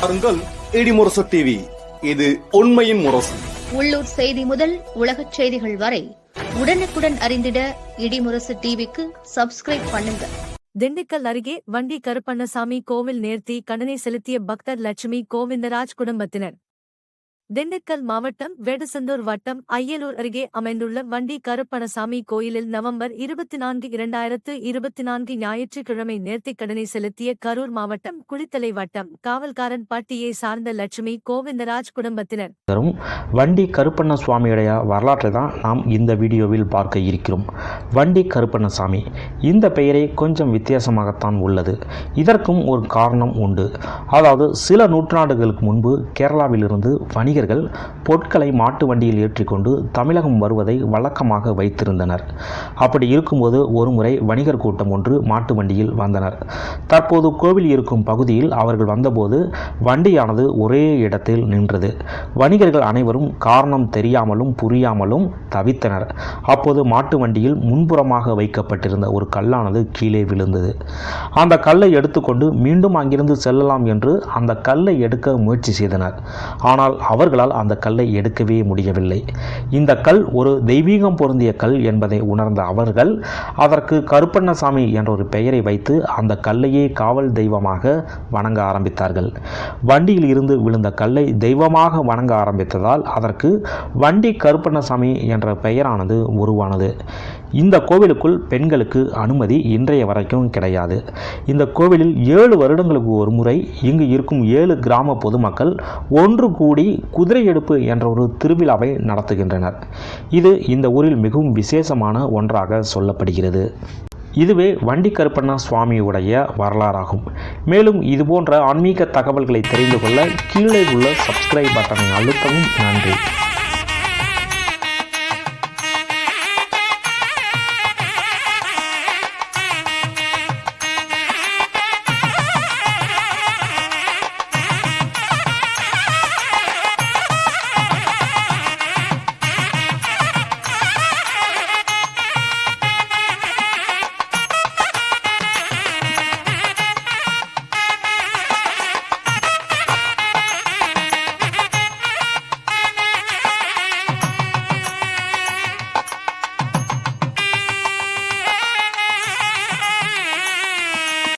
பாருங்கள் இடிமுரசு டிவி இது உண்மையின் முரசு. உள்ளூர் செய்தி முதல் உலகச் செய்திகள் வரை உடனுக்குடன் அறிந்திட இடிமுரசு டிவிக்கு சப்ஸ்கிரைப் பண்ணுங்க. திண்டுக்கல் அருகே வண்டி கருப்பண்ணசாமி கோவில் நேர்த்தி கடனை செலுத்திய பக்தர் லட்சுமி கோவிந்தராஜ் குடும்பத்தினர். திண்டுக்கல் மாவட்டம் வேடசந்தூர் வட்டம் ஐயலூர் அருகே அமைந்துள்ள வண்டி கருப்பணசாமி கோயிலில் நவம்பர் இருபத்தி நான்கு இரண்டாயிரத்து இருபத்தி நான்கு ஞாயிற்றுக்கிழமை நேர்த்திக் கடனை செலுத்திய கரூர் மாவட்டம் குளித்தலை வட்டம் காவல்காரன் பட்டியை சார்ந்த லட்சுமி கோவிந்தராஜ் குடும்பத்தினர். வண்டி கருப்பண்ண சுவாமியுடைய வரலாற்றை தான் நாம் இந்த வீடியோவில் பார்க்க இருக்கிறோம். வண்டி கருப்பண்ணசாமி இந்த பெயரே கொஞ்சம் வித்தியாசமாகத்தான் உள்ளது. இதற்கும் ஒரு காரணம் உண்டு. அதாவது சில நூற்றாண்டுகளுக்கு முன்பு கேரளாவிலிருந்து வணிகர்கள் பொருட்களை மாட்டு வண்டியில் ஏற்றிக்கொண்டு தமிழகம் வருவதை வழக்கமாக வைத்திருந்தனர். அப்படி இருக்கும்போது ஒருமுறை வணிகர் கூட்டம் ஒன்று மாட்டு வண்டியில் வந்தனர். தற்போது கோவில் இருக்கும் பகுதியில் அவர்கள் வந்தபோது வண்டியானது ஒரே இடத்தில் நின்றது. வணிகர்கள் அனைவரும் காரணம் தெரியாமலும் புரியாமலும் தவித்தனர். அப்போது மாட்டு வண்டியில் முன்புறமாக வைக்கப்பட்டிருந்த ஒரு கல்லானது கீழே விழுந்தது. அந்த கல்லை எடுத்துக்கொண்டு மீண்டும் அங்கிருந்து செல்லலாம் என்று அந்த கல்லை எடுக்க முயற்சி செய்தனர். ஆனால் அவர் அவர்களால் அந்த கல்லை எடுக்கவே முடியவில்லை. இந்த கல் ஒரு தெய்வீகம் பொருந்திய கல் என்பதை உணர்ந்த அவர்கள் அதற்கு கருப்பண்ணசாமி என்ற ஒரு பெயரை வைத்து அந்த கல்லையே காவல் தெய்வமாக வணங்க ஆரம்பித்தார்கள். வண்டியில் இருந்து விழுந்த கல்லை தெய்வமாக வணங்க ஆரம்பித்ததால் அதற்கு வண்டி கருப்பண்ணசாமி என்ற பெயரானது உருவானது. இந்த கோவிலுக்குள் பெண்களுக்கு அனுமதி இன்றைய வரைக்கும் கிடையாது. இந்த கோவிலில் ஏழு வருடங்களுக்கு ஒரு முறை இங்கு இருக்கும் ஏழு கிராம பொதுமக்கள் ஒன்று கூடி குதிரை எடுப்பு என்ற ஒரு திருவிழாவை நடத்துகின்றனர். இது இந்த ஊரில் மிகவும் விசேஷமான ஒன்றாக சொல்லப்படுகிறது. இதுவே வண்டி கருப்பண்ணா சுவாமியுடைய வரலாறாகும். மேலும் இதுபோன்ற ஆன்மீக தகவல்களை தெரிந்து கொள்ள கீழே உள்ள சப்ஸ்கிரைப் பட்டனை அழுத்தவும் நன்றி.